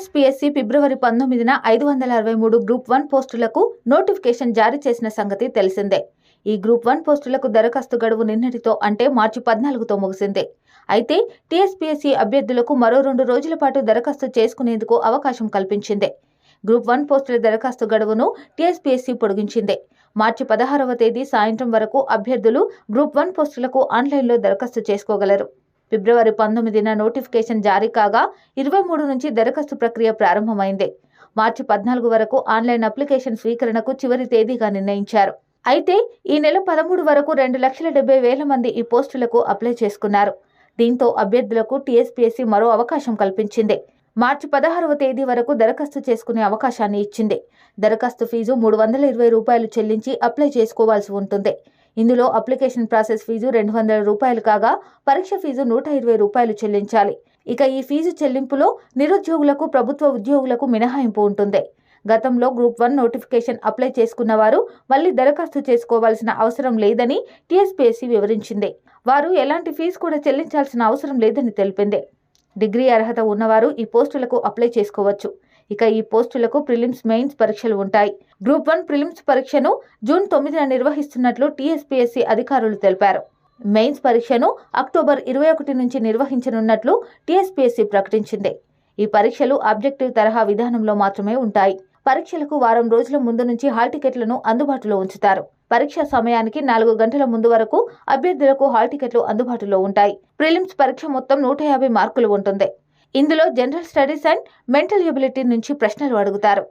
TSPSC ఫిబ్రవరి పంతొమ్మిదిన ఐదు వందల అరవై మూడు గ్రూప్ వన్ పోస్టులకు నోటిఫికేషన్ జారీ చేసిన సంగతి తెలిసిందే. ఈ గ్రూప్ వన్ పోస్టులకు దరఖాస్తు గడువు నిన్నటితో అంటే మార్చి పద్నాలుగుతో ముగిసింది. అయితే టీఎస్పీఎస్సీ అభ్యర్థులకు మరో రెండు రోజుల పాటు దరఖాస్తు చేసుకునేందుకు అవకాశం కల్పించింది. గ్రూప్ వన్ పోస్టుల దరఖాస్తు గడువును టీఎస్పీఎస్సీ పొడిగించింది. మార్చి పదహారవ తేదీ సాయంత్రం వరకు అభ్యర్థులు గ్రూప్ వన్ పోస్టులకు ఆన్లైన్లో దరఖాస్తు చేసుకోగలరు. ఫిబ్రవరి పంతొమ్మిదిన నోటిఫికేషన్ జారీ కాగా ఇరవై మూడు నుంచి దరఖాస్తు ప్రక్రియ ప్రారంభమైంది. మార్చి పద్నాలుగు వరకు ఆన్లైన్ అప్లికేషన్ స్వీకరణకు చివరి తేదీగా నిర్ణయించారు. అయితే ఈ నెల పదమూడు వరకు రెండు లక్షల డెబ్బై వేల మంది ఈ పోస్టులకు అప్లై చేసుకున్నారు. దీంతో అభ్యర్థులకు టీఎస్పీఎస్సీ మరో అవకాశం కల్పించింది. మార్చి పదహారవ తేదీ వరకు దరఖాస్తు చేసుకునే అవకాశాన్ని ఇచ్చింది. దరఖాస్తు ఫీజు మూడు వందల ఇరవై రూపాయలు చెల్లించి అప్లై చేసుకోవాల్సి ఉంటుంది. ఇందులో అప్లికేషన్ ప్రాసెస్ ఫీజు రెండు వందల రూపాయలు కాగా పరీక్ష ఫీజు నూట ఇరవై రూపాయలు చెల్లించాలి. ఇక ఈ ఫీజు చెల్లింపులో నిరుద్యోగులకు ప్రభుత్వ ఉద్యోగులకు మినహాయింపు ఉంటుంది. గతంలో గ్రూప్ వన్ నోటిఫికేషన్ అప్లై చేసుకున్న వారు మళ్ళీ దరఖాస్తు చేసుకోవాల్సిన అవసరం లేదని టీఎస్పీఎస్సీ వివరించింది. వారు ఎలాంటి ఫీజు కూడా చెల్లించాల్సిన అవసరం లేదని తెలిపింది. డిగ్రీ అర్హత ఉన్నవారు ఈ పోస్టులకు అప్లై చేసుకోవచ్చు. ఇక ఈ పోస్టులకు ప్రిలిమ్స్ మెయిన్స్ పరీక్షలు ఉంటాయి. గ్రూప్ వన్ ప్రిలిమ్స్ పరీక్షను జూన్ తొమ్మిదిన నిర్వహిస్తున్నట్లు టీఎస్పీఎస్సీ అధికారులు తెలిపారు. మెయిన్స్ పరీక్షను అక్టోబర్ ఇరవై ఒకటి నుంచి నిర్వహించనున్నట్లు టీఎస్పీఎస్సీ ప్రకటించింది. ఈ పరీక్షలు ఆబ్జెక్టివ్ తరహా విధానంలో మాత్రమే ఉంటాయి. పరీక్షలకు వారం రోజుల ముందు నుంచి హాల్ టికెట్లను అందుబాటులో ఉంచుతారు. పరీక్ష సమయానికి నాలుగు గంటల ముందు వరకు అభ్యర్థులకు హాల్ టికెట్లు అందుబాటులో ఉంటాయి. ప్రిలిమ్స్ పరీక్ష మొత్తం నూట యాభై మార్కులు ఉంటుంది. ఇందులో general studies and mental ability నుంచి ప్రశ్నలు అడుగుతారు.